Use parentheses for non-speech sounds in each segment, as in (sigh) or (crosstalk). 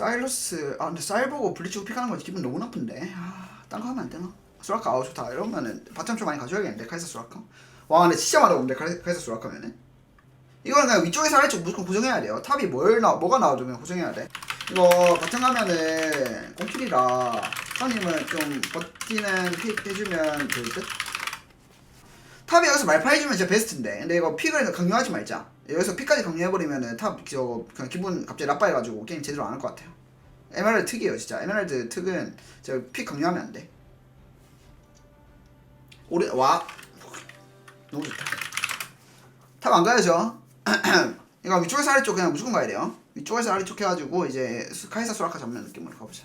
사일러스 아 근데 사일 보고 블리츠 픽하는 거 기분 너무 나쁜데. 아 딴 거 하면 안 되나? 수라카 아우 좋다. 이러면은 바텀 좀 많이 가져야겠는데 카이사 수라카? 와 근데 진짜 카이- 카이사 수라카면은. 이거는 그냥 위쪽에서 아래쪽 무조건 고정해야 돼요. 탑이 뭘 나, 뭐가 나와도 그냥 고정해야 돼. 이거 바텀 가면은 꽁킬이라 선님은 좀 버티는 픽 해주면 좋을 듯? 탑이 여기서 말파 해주면 진짜 베스트인데. 근데 이거 픽을 강요하지 말자 여기서 픽까지 강요해버리면은 탑 저거 그냥 기분 갑자기 나빠해가지고 게임 제대로 안 할 것 같아요. 에메랄드 특이에요 진짜. 에메랄드 특은 저픽 강요하면 안 돼. 오래 와. 너무 좋다. 탑 안 가야죠. (clears throat) 이거 위쪽에서 아래쪽 그냥 무조건 가야 돼요. 위쪽에서 아래쪽 해가지고 이제 수- 카이사 수라카 잡는 느낌으로 가보자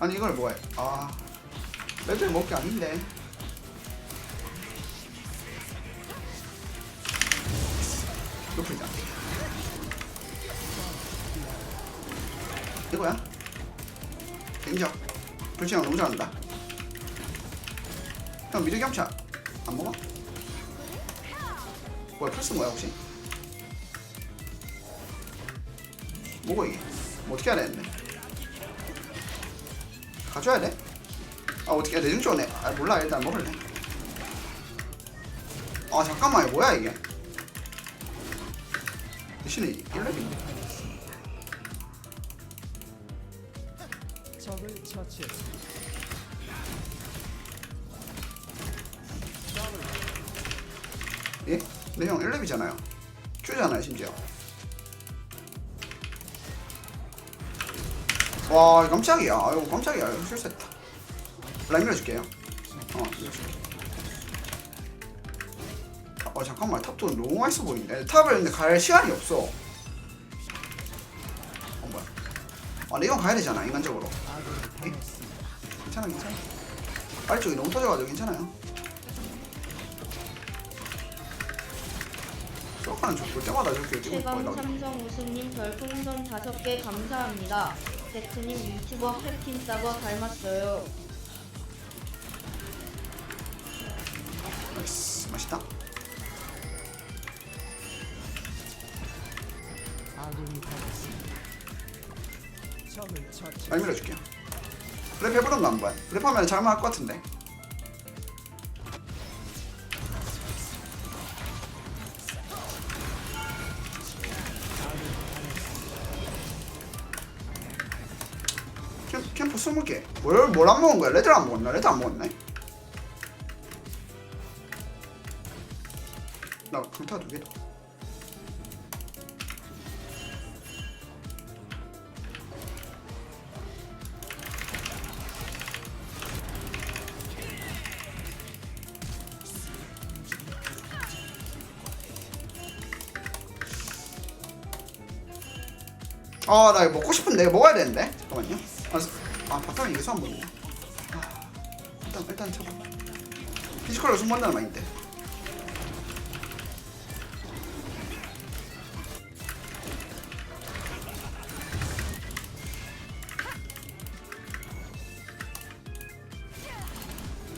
아니 이걸 뭐해? 아 레벨 먹기 아닌데. 높이다 이거야? 인정. 불치형 너무 잘한다. 형 미드 경차 안 먹어? 뭐야 플스 뭐야 혹시? 뭐고 이게? 뭐 어떻게 해야 되는데 가져야 돼? 아 어떻게 내중 좋네. 아 몰라. 일단 먹을래. 아 잠깐만. 이거 뭐야 이게? 대신에 1렙인데? 적을 처치했습니다. 예? 근데 형 1렙이잖아요. 큐잖아요 심지어 와 이거 깜짝이야. 아이고 깜짝이야. 실수했다. 라인 밀어줄게요. 어 밀어줄게. 어 잠깐만. 탑도 너무 맛있어 보이는데. 탑을 근데 갈 시간이 없어. 어 뭐야. 아 근데 이건 가야 되잖아 인간적으로. 아군이 예? 괜찮아 괜찮아. 아래쪽이 너무 터져가지고 괜찮아요. 쇼카는 저볼 때마다 저렇게 찍고 최강 있고. 삼성 우수님 별풍선 5개 감사합니다. 제트님 유튜버 캡틴 싸거 닮았어요. 나이스 맛있다 아군이 당했습니다. 적을 처치. 많이 밀어줄게요 랩 해보던가 한번 랩하면 잘만 할 것 같은데 캠, 캠프 20개 뭘, 뭘 안 먹은 거야? 레드 안 먹었나? 레드 안 먹었네? 나 강타 두 개다 아, 나 이거 먹고 싶은데 먹어야 되는데 잠깐만요. 아, 스- 아 바탕이 이게 수안 보이네. 아, 일단 일단 쳐봐. 피지컬로 승부한다는 말인데.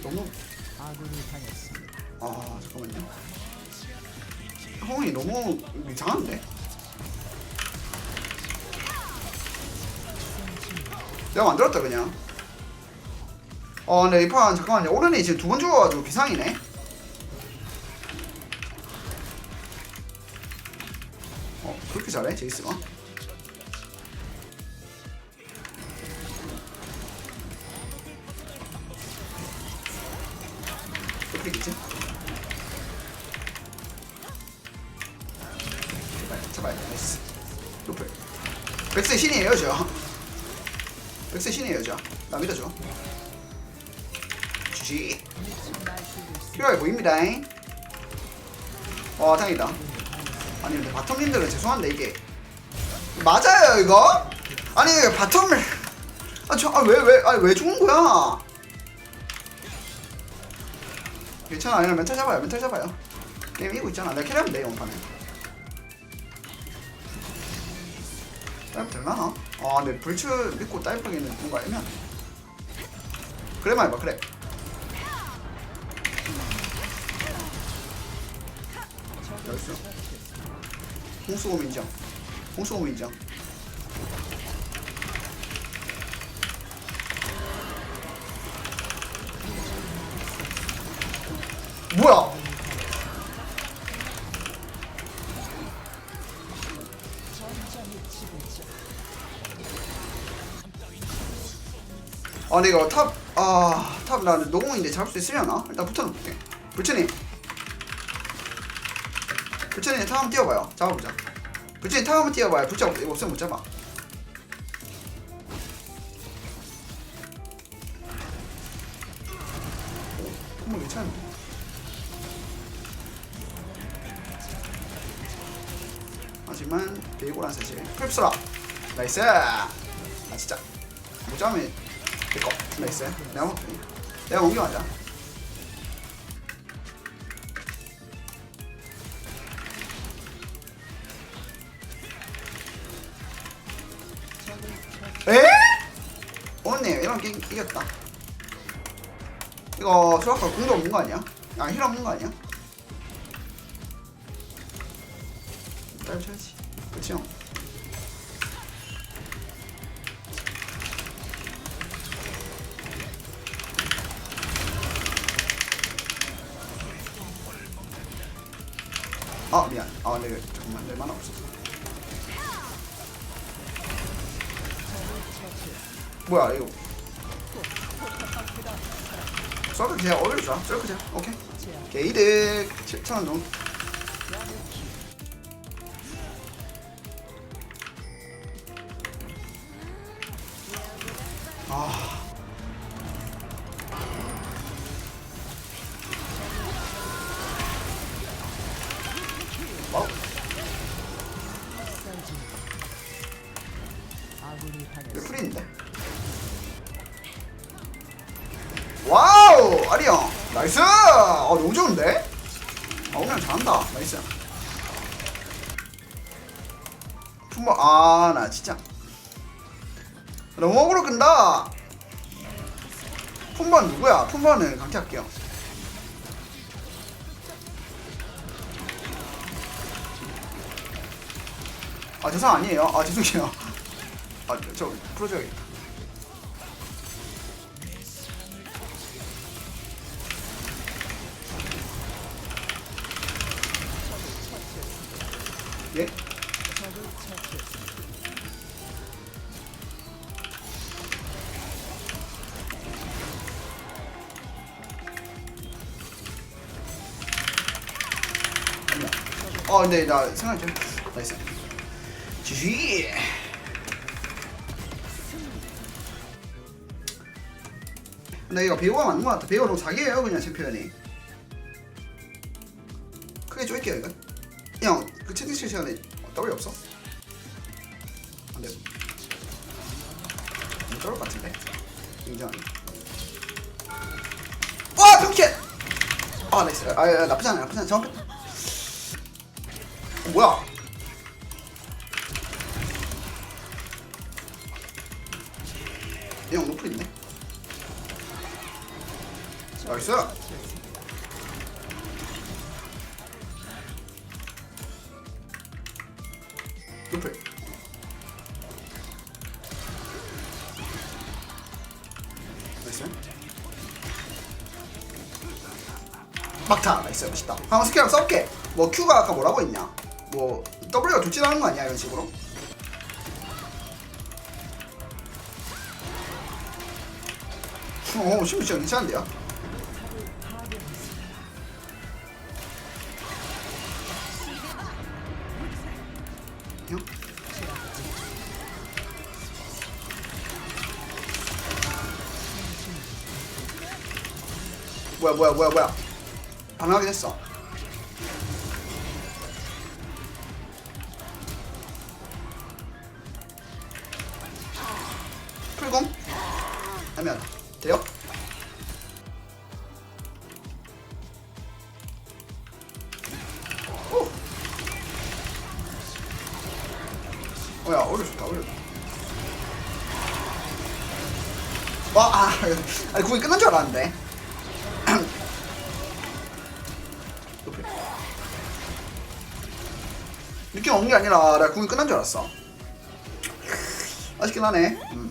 너무 아군이 당했습니다. 아 잠깐만요. 형이 너무 이상한데? 내가 만들었다 그냥. 어 근데 이판 잠깐만요. 오른이 지금 두 번 죽어가지고 비상이네. 어 그렇게 잘해 제이스가? 제발 제발 나이스 루플 백스의 신이에요 저 백스의 신이에요 저나 믿어줘. 주지 필요해 보입니다. 와 다행이다. 아니 근데 바텀님들은 죄송한데 이게 맞아요 이거? 아니 바텀을 아저아왜왜 아니 왜 죽은 거야? 괜찮아 아니면 멘탈 잡아요. 멘탈 잡아요. 게임 이기고 있잖아. 내가 캐리하면 돼 이번 판에 다이브 될라나? 아 근데 불츠 믿고 다이브하기는 뭔가 애매하네 그래 말해봐 그래. 나이스 홍수곰 인정. 홍수곰 인정. 뭐야 아 근데 이거 탑, 아, 탑, 나 노공인데 잡을 수 있으려나? 일단 붙여놓을게. 불천이. 불천이 탑 한번 뛰어봐요. 잡아보자. 불천이 탑 한번 뛰어봐요. 붙잡, 이거 없으면 못 잡아. 오, 한번 괜찮은데. 하지만 베이고란 사실 클립스라 나이스 아 진짜 못 잡으면 내꺼 나이스 내가 먹 내가 옮겨가자 에? 오네 이런 게임 이겼다 이거 수학과 공도 없는 거 아니야? 아 힐 없는 거 아니야? 딸 쳐야지 그치 형? 잠깐만 내 만화 없었어. 뭐야 이거. 썰크 그냥 쏴? 썰크 그냥. 오케이. 게이드 7천원 정도. 아 아리형! 나이스! 어, 너무 좋은데? 아, 오늘 잘한다. 나이스. 품바, 아, 나 진짜. 너무 억울로 끈다! 품바는 누구야? 품바는 강퇴할게요. 아, 저 사람 아니에요. 아, 죄송해요. (laughs) 아, 저 풀어줘야겠다. 예? 어, 근데 나 생각 좀 나이스. 지지. 근데 이거 배우가 맞는 것 같아. 너무 자기예요, 그냥 챔피언이. 크게 쪼일게요, 이건. 칠 시간에 W 없어? 안 돼. 못 잡을 것 같은데. 인정. 와, 병켓! 아, 나이스. 아, 아, 나쁘지 않아, 나쁘지 않아. 정확했다. 어, 뭐야? 이형 노플 있네. 나이스. 노플. 나이스. 막타 나이스 멋있다. 한번 스킬랑 써볼게. 뭐 Q가 아까 뭐라고 했냐? 뭐 W가 좋진 않은 거 아니야 이런 식으로? 어, 심리 진짜 괜찮은데요? 뭐야 뭐야 뭐야 뭐야. 반응하게 됐어. 풀공. 하면 돼요? 오. 뭐야 오히려 좋다 좋다. 와 아, 아니 공이 끝난 줄 알았는데 느낌 없는 게 아니라 내가 공이 끝난 줄 알았어. 아쉽긴 하네. 음.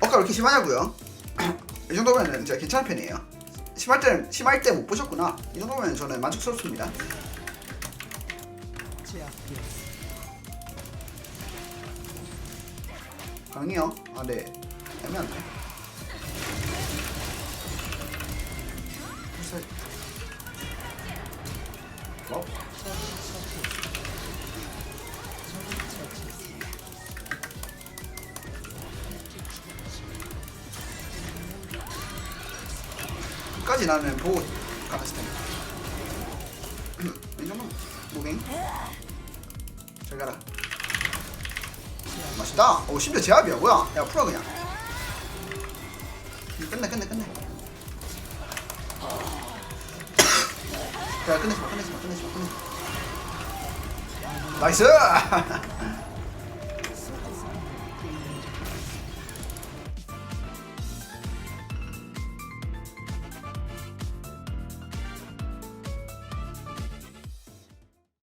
어까 왜 이렇게 심하냐고요? (clears throat) 이 정도면은 제가 괜찮은 편이에요. 심할 때 심할 때 못 보셨구나. 이 정도면 저는 만족스럽습니다. 가능해요? 아네. 애매한데. 어? 끝까지 나는 보고 가는 스타일 이 정도면 무빙 잘 가라. 맛있다. 오 심지어 제압이야. 뭐야? 야 풀어 그냥. 끝내 끝내 끝내. 야 끝내지 마 끝내지 마 끝내지 마 끝내지 마. 나이스 (laughs)